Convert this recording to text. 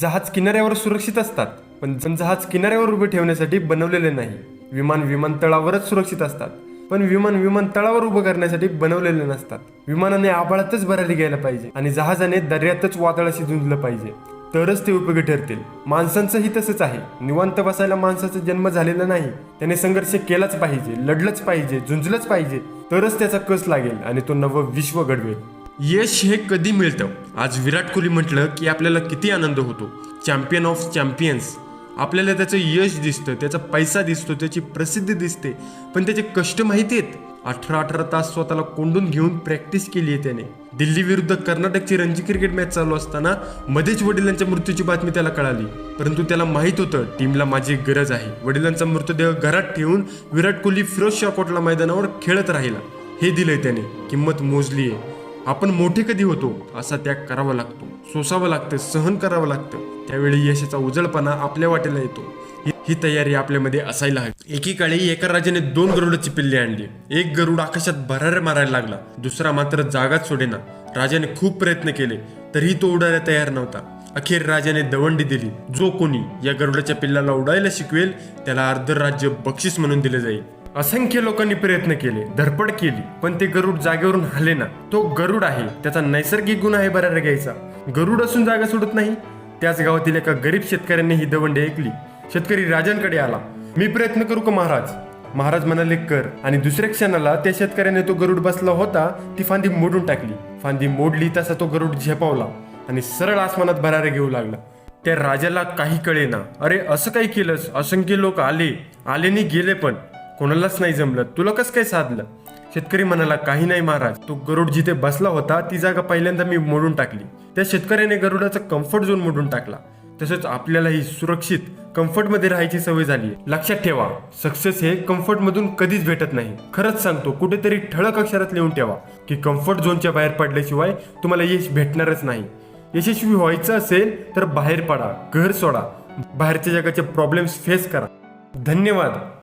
जहाज किनाऱ्यावर सुरक्षित असतात पण जहाज किनाऱ्यावर उभे ठेवण्यासाठी बनवलेले नाही. विमान विमानतळावरच सुरक्षित असतात पण विमान विमानतळावर उभं करण्यासाठी बनवलेले नसतात. विमानाने आभाळातच भरायला गेलं पाहिजे आणि जहाजाने दर्यातच वादळाशी झुंजलं पाहिजे. तरच ते उपयोगी ठरतील. माणसांचंही तसंच आहे. निवांत बसायला माणसाचा जन्म झालेला नाही. त्याने संघर्ष केलाच पाहिजे लढलंच पाहिजे झुंजलंच पाहिजे. तरच त्याचा कस लागेल आणि तो नवं विश्व घडवेल. यश हे कधी मिळतं? आज विराट कोहली म्हटलं की आपल्याला किती आनंद होतो. चॅम्पियन ऑफ चॅम्पियन्स आपल्याला त्याचं यश दिसतं त्याचा पैसा दिसतो त्याची प्रसिद्धी दिसते. पण त्याचे कष्ट माहिती आहेत? अठरा अठरा तास स्वतःला कोंडून घेऊन प्रॅक्टिस केली आहे त्याने. दिल्ली विरुद्ध कर्नाटकची रणजी क्रिकेट मॅच चालू असताना मध्येच वडिलांच्या मृत्यूची बातमी त्याला कळाली. परंतु त्याला माहीत होतं टीमला माझी गरज आहे. वडिलांचा मृतदेह घरात ठेवून विराट कोहली फिरोज शाह कोटला मैदानावर खेळत राहिला. हे दिलंय त्याने. किंमत मोजली आहे. आपण मोठे कधी होतो असा त्याग करावा लागतो. सोसावं लागतं सहन करावं लागतं. त्यावेळी यशाचा उजळपणा आपल्या वाटेला येतो. ही- ही तयारी आपल्यामध्ये असायला हवी. एकीकाळी एका राजाने दोन गरुडाची पिल्ले आणली. एक गरुड आकाशात भरारे मारायला लागला. दुसरा मात्र जागाच सोडेना. राजाने खूप प्रयत्न केले तरीही तो उडायला तयार नव्हता. अखेर राजाने दवंडी दिली. जो कोणी या गरुडाच्या पिल्लाला उडायला शिकवेल त्याला अर्ध राज्य बक्षीस म्हणून दिले जाईल. असंख्य लोकांनी प्रयत्न केले धडपड केली पण ते गरुड जागेवरून हले ना. तो गरुड आहे त्याचा नैसर्गिक गुण आहे बऱ्याला घ्यायचा. गरुड असून जागा सोडत नाही. त्याच गावातील एका गरीब शेतकऱ्यांनी ही दवंडी ऐकली. शेतकरी राजांकडे आला. मी प्रयत्न करू का महाराज? महाराज म्हणाले कर. आणि दुसऱ्या क्षणाला त्या शेतकऱ्याने तो गरुड बसला होता ती फांदी मोडून टाकली. फांदी मोडली तसा तो गरुड झेपावला आणि सरळ आसमानात भरारे घेऊ लागला. त्या राजाला काही कळेना. अरे असं काही केलंस? असंख्य लोक आले. आले गेले पण. कोणालाच नाही जमलं. तुला कसं काय साधलं? शेतकरी म्हणाला काही नाही महाराज. तो गरुड जिथे बसला होता ती जागा पहिल्यांदा मी मोडून टाकली. त्या शेतकऱ्याने गरुडाचा कम्फर्ट झोन मोडून टाकला. तसंच आपल्यालाही सुरक्षित कम्फर्टमध्ये राहायची सवय झाली लक्षात ठेवा सक्सेस हे कम्फर्ट मधून कधीच भेटत नाही. खरंच सांगतो कुठेतरी ठळक अक्षरात लिहून ठेवा की कम्फर्ट झोनच्या बाहेर पडल्याशिवाय तुम्हाला यश भेटणारच नाही. यशस्वी व्हायचं असेल तर बाहेर पडा घर सोडा. बाहेरच्या जगाचे प्रॉब्लेम्स फेस करा. धन्यवाद.